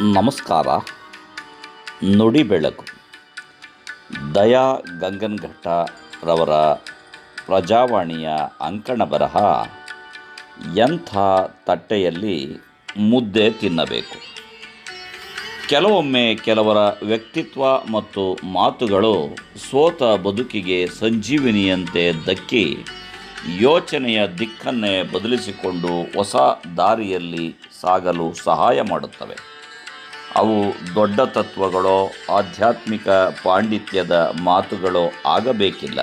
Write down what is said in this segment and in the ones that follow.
ನಮಸ್ಕಾರ. ನುಡಿ ಬೆಳಕು. ದಯಾ ಗಂಗನಘಟ್ಟರವರ ಪ್ರಜಾವಾಣಿಯ ಅಂಕಣ ಬರಹ, ಎಂಥ ತಟ್ಟೆಯಲ್ಲಿ ಮುದ್ದೆ ತಿನ್ನಬೇಕು. ಕೆಲವೊಮ್ಮೆ ಕೆಲವರ ವ್ಯಕ್ತಿತ್ವ ಮತ್ತು ಮಾತುಗಳು ಸೋತ ಬದುಕಿಗೆ ಸಂಜೀವಿನಿಯಂತೆ ದಕ್ಕಿ ಯೋಚನೆಯ ದಿಕ್ಕನ್ನೇ ಬದಲಿಸಿಕೊಂಡು ಹೊಸ ದಾರಿಯಲ್ಲಿ ಸಾಗಲು ಸಹಾಯ ಮಾಡುತ್ತವೆ. ಅವು ದೊಡ್ಡ ತತ್ವಗಳೋ, ಆಧ್ಯಾತ್ಮಿಕ ಪಾಂಡಿತ್ಯದ ಮಾತುಗಳೋ ಆಗಬೇಕಿಲ್ಲ.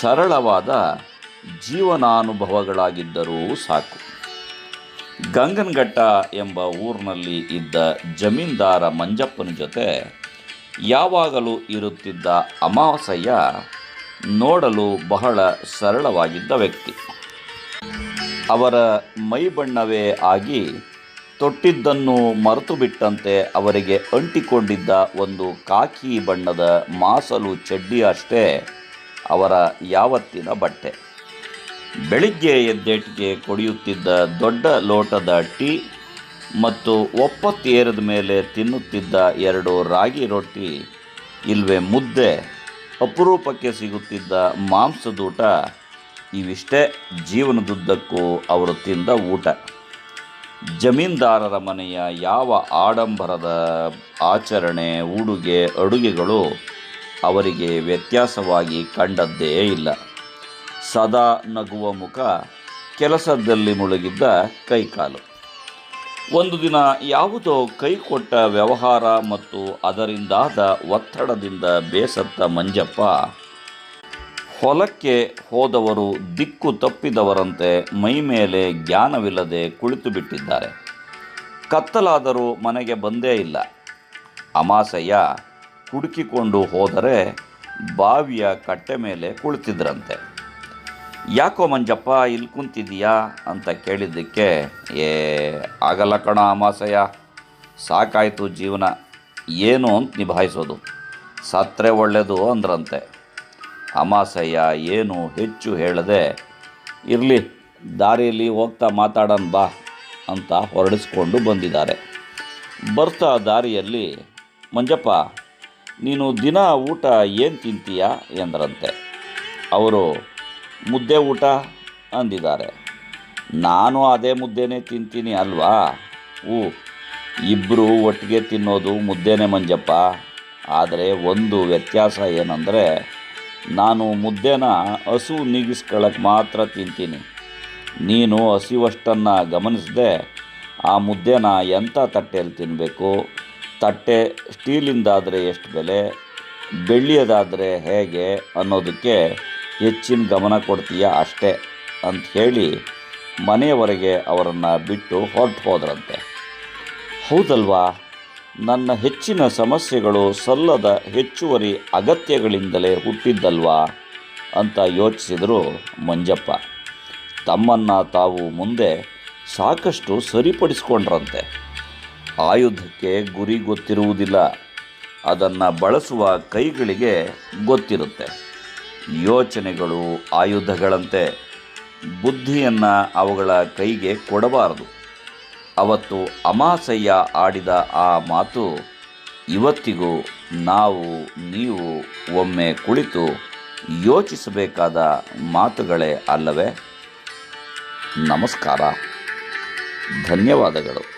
ಸರಳವಾದ ಜೀವನಾನುಭವಗಳಾಗಿದ್ದರೂ ಸಾಕು. ಗಂಗನಘಟ್ಟ ಎಂಬ ಊರಿನಲ್ಲಿ ಇದ್ದ ಜಮೀನ್ದಾರ ಮಂಜಪ್ಪನ ಜೊತೆ ಯಾವಾಗಲೂ ಇರುತ್ತಿದ್ದ ಅಮಾವಾಸ್ಯ ನೋಡಲು ಬಹಳ ಸರಳವಾಗಿದ್ದ ವ್ಯಕ್ತಿ. ಅವರ ಮೈಬಣ್ಣವೇ ಆಗಿ ತೊಟ್ಟಿದ್ದನ್ನು ಮರೆತು ಬಿಟ್ಟಂತೆ ಅವರಿಗೆ ಅಂಟಿಕೊಂಡಿದ್ದ ಒಂದು ಕಾಕಿ ಬಣ್ಣದ ಮಾಸಲು ಚಡ್ಡಿ ಅಷ್ಟೇ ಅವರ ಯಾವತ್ತಿನ ಬಟ್ಟೆ. ಬೆಳಿಗ್ಗೆ ಎದ್ದೇಟಿಗೆ ಕುಡಿಯುತ್ತಿದ್ದ ದೊಡ್ಡ ಲೋಟದ ಟೀ ಮತ್ತು ಒಪ್ಪತ್ತೇರಿದ ಮೇಲೆ ತಿನ್ನುತ್ತಿದ್ದ ಎರಡು ರಾಗಿ ರೊಟ್ಟಿ, ಇಲ್ವೇ ಮುದ್ದೆ, ಅಪರೂಪಕ್ಕೆ ಸಿಗುತ್ತಿದ್ದ ಮಾಂಸದೂಟ, ಇವಿಷ್ಟೇ ಜೀವನದುದ್ದಕ್ಕೂ ಅವರು ತಿಂದ ಊಟ. ಜಮೀನ್ದಾರರ ಮನೆಯ ಯಾವ ಆಡಂಬರದ ಆಚರಣೆ, ಉಡುಗೆ, ಅಡುಗೆಗಳು ಅವರಿಗೆ ವ್ಯತ್ಯಾಸವಾಗಿ ಕಂಡದ್ದೇ ಇಲ್ಲ. ಸದಾ ನಗುವ ಮುಖ, ಕೆಲಸದಲ್ಲಿ ಮುಳುಗಿದ್ದ ಕೈಕಾಲು. ಒಂದು ದಿನ ಯಾವುದೋ ಕೈಕೊಟ್ಟ ವ್ಯವಹಾರ ಮತ್ತು ಅದರಿಂದಾದ ಒತ್ತಡದಿಂದ ಬೇಸತ್ತ ಮಂಜಪ್ಪ ಹೊಲಕ್ಕೆ ಹೋದವರು ದಿಕ್ಕು ತಪ್ಪಿದವರಂತೆ ಮೈಮೇಲೆ ಜ್ಞಾನವಿಲ್ಲದೆ ಕುಳಿತು ಬಿಟ್ಟಿದ್ದಾರೆ. ಕತ್ತಲಾದರೂ ಮನೆಗೆ ಬಂದೇ ಇಲ್ಲ. ಅಮಾಸಯ್ಯ ಹುಡುಕಿಕೊಂಡು ಹೋದರೆ ಬಾವಿಯ ಕಟ್ಟೆ ಮೇಲೆ ಕುಳಿತಿದ್ರಂತೆ. ಯಾಕೋ ಮಂಜಪ್ಪ ಇಲ್ಲಿ ಕುಂತಿದೀಯಾ? ಅಂತ ಕೇಳಿದ್ದಕ್ಕೆ, ಏ, ಆಗಲ್ಲ ಕಣ ಅಮಾಸಯ್ಯ ಸಾಕಾಯಿತು ಜೀವನ. ಏನು ಅಂತ ನಿಭಾಯಿಸೋದು. ಸತ್ರೆ ಒಳ್ಳೆಯದು ಅಂದ್ರಂತೆ. ಅಮಾಸಯ್ಯ ಏನು ಹೆಚ್ಚು ಹೇಳದೆ, ಇರಲಿ, ದಾರಿಯಲ್ಲಿ ಹೋಗ್ತಾ ಮಾತಾಡೋಣ ಬಾ ಅಂತ ಹೊರಡಿಸ್ಕೊಂಡು ಬಂದಿದ್ದಾರೆ. ಬರ್ತಾ ದಾರಿಯಲ್ಲಿ, ಮಂಜಪ್ಪ, ನೀನು ದಿನ ಊಟ ಏನು ತಿಂತೀಯ? ಎಂದ್ರಂತೆ. ಅವರು, ಮುದ್ದೆ ಊಟ ಅಂದಿದ್ದಾರೆ. ನಾನು ಅದೇ ಮುದ್ದೆನೇ ತಿಂತೀನಿ ಅಲ್ವಾ? ಹ್ಞೂ ಇಬ್ಬರು ಒಟ್ಟಿಗೆ ತಿನ್ನೋದು ಮುದ್ದೆನೇ ಮಂಜಪ್ಪ. ಆದರೆ ಒಂದು ವ್ಯತ್ಯಾಸ ಏನಂದರೆ ನಾನು ಮುದ್ದೆನ ಹಸು ನೀಗಿಸ್ಕೊಳ್ಳೋಕೆ ಮಾತ್ರ ತಿಂತೀನಿ. ನೀನು ಹಸಿವಷ್ಟನ್ನು ಗಮನಿಸದೆ ಆ ಮುದ್ದೆನ ಎಂಥ ತಟ್ಟೆಯಲ್ಲಿ ತಿನ್ನಬೇಕು ತಟ್ಟೆ ಸ್ಟೀಲಿಂದಾದರೆ ಎಷ್ಟು ಬೆಲೆ? ಬೆಳ್ಳಿಯದಾದರೆ ಹೇಗೆ ಅನ್ನೋದಕ್ಕೆ ಹೆಚ್ಚಿನ ಗಮನ ಕೊಡ್ತೀಯ ಅಷ್ಟೇ ಅಂತ ಹೇಳಿ ಮನೆಯವರೆಗೆ ಅವರನ್ನು ಬಿಟ್ಟು ಹೊರಟು ಹೋದ್ರಂತೆ. ಹೌದಲ್ವಾ? ನನ್ನ ಹೆಚ್ಚಿನ ಸಮಸ್ಯೆಗಳು ಸಲ್ಲದ ಹೆಚ್ಚುವರಿ ಅಗತ್ಯಗಳಿಂದಲೇ ಹುಟ್ಟಿದ್ದಲ್ವಾ? ಅಂತ ಯೋಚಿಸಿದರು ಮಂಜಪ್ಪ. ತಮ್ಮನ್ನು ತಾವು ಮುಂದೆ ಸಾಕಷ್ಟು ಸರಿಪಡಿಸ್ಕೊಂಡ್ರಂತೆ. ಆಯುಧಕ್ಕೆ ಗುರಿ ಗೊತ್ತಿರುವುದಿಲ್ಲ. ಅದನ್ನು ಬಳಸುವ ಕೈಗಳಿಗೆ ಗೊತ್ತಿರುತ್ತೆ. ಯೋಚನೆಗಳು ಆಯುಧಗಳಂತೆ. ಬುದ್ಧಿಯನ್ನು ಅವುಗಳ ಕೈಗೆ ಕೊಡಬಾರದು. ಅವತ್ತು ಅಮಾಸಯ್ಯ ಆಡಿದ ಆ ಮಾತು, ಇವತ್ತಿಗೂ ನಾವು, ನೀವು ಒಮ್ಮೆ ಕುಳಿತು ಯೋಚಿಸಬೇಕಾದ ಮಾತುಗಳೇ ಅಲ್ಲವೇ? ನಮಸ್ಕಾರ. ಧನ್ಯವಾದಗಳು.